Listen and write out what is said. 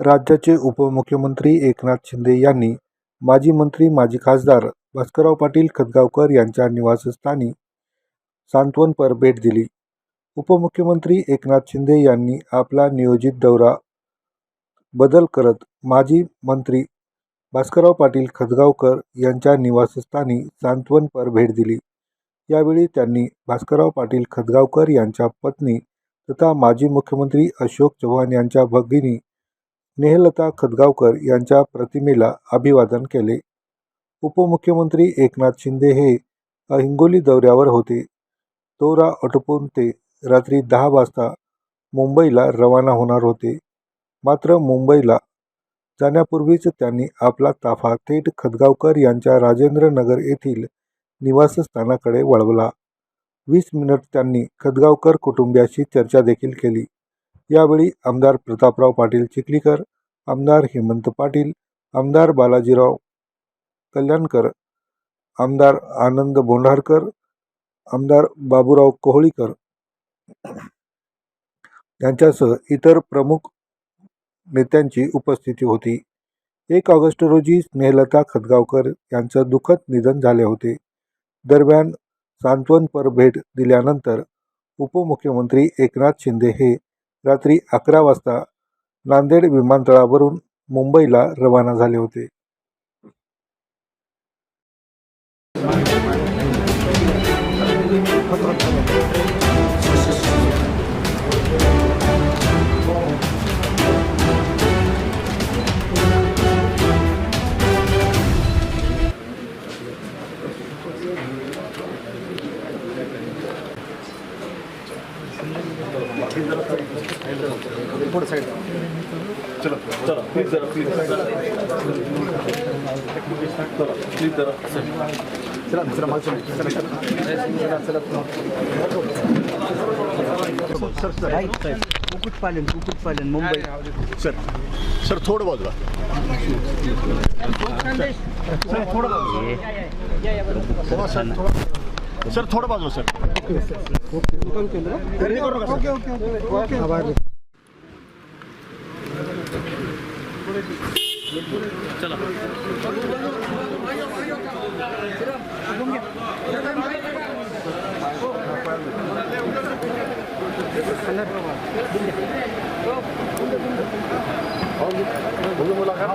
राज्याचे उपमुख्यमंत्री एकनाथ शिंदे यांनी माजी मंत्री माजी खासदार भास्करराव पाटील खतगावकर यांच्या निवासस्थानी सांत्वनपर भेट दिली. उपमुख्यमंत्री एकनाथ शिंदे यांनी आपला नियोजित दौरा बदल करत माजी मंत्री भास्करराव पाटील खतगावकर यांच्या निवासस्थानी सांत्वनपर भेट दिली. यावेळी त्यांनी भास्करराव पाटील खतगावकर यांच्या पत्नी तथा माजी मुख्यमंत्री अशोक चव्हाण यांच्या भगिनी नेहलता खतगावकर यांच्या प्रतिमेला अभिवादन केले. उपमुख्यमंत्री एकनाथ शिंदे हे हिंगोली दौऱ्यावर होते. तोरा आटोपून ते रात्री दहा वाजता मुंबईला रवाना होणार होते. मात्र मुंबईला जाण्यापूर्वीच त्यांनी आपला ताफा थेट खतगावकर यांच्या राजेंद्र नगर येथील निवासस्थानाकडे वळवला. वीस मिनिट त्यांनी खतगावकर कुटुंबियाशी चर्चा देखील केली. यावेळी आमदार प्रतापराव पाटील चिखलीकर आमदार हेमंत पाटील आमदार बालाजीराव कल्याणकर आमदार आनंद बोंढारकर आमदार बाबूराव कोहळीकर यांच्यासह इतर प्रमुख नेत्यांची उपस्थिती होती. एक ऑगस्ट रोजी स्नेहलता खतगावकर यांचं दुःखद निधन झाले होते. दरम्यान सांत्वनपर भेट दिल्यानंतर उपमुख्यमंत्री एकनाथ शिंदे हे रात्री अकरा वाजता नांदेड विमानतळावरून मुंबईला रवाना झाले होते. थोडं साईड चला चला प्लीज जरा प्लीज चला प्लीज जरा चला चला मागचं चला चला चला सर सर कुक्कुटपालन कुक्कुटपालन मुंबई सर सर थोडं बाजूला सर थोडं बाजूला थोडा सर बाजू सर थोडं बाजूला सर गर्दी मुलाखत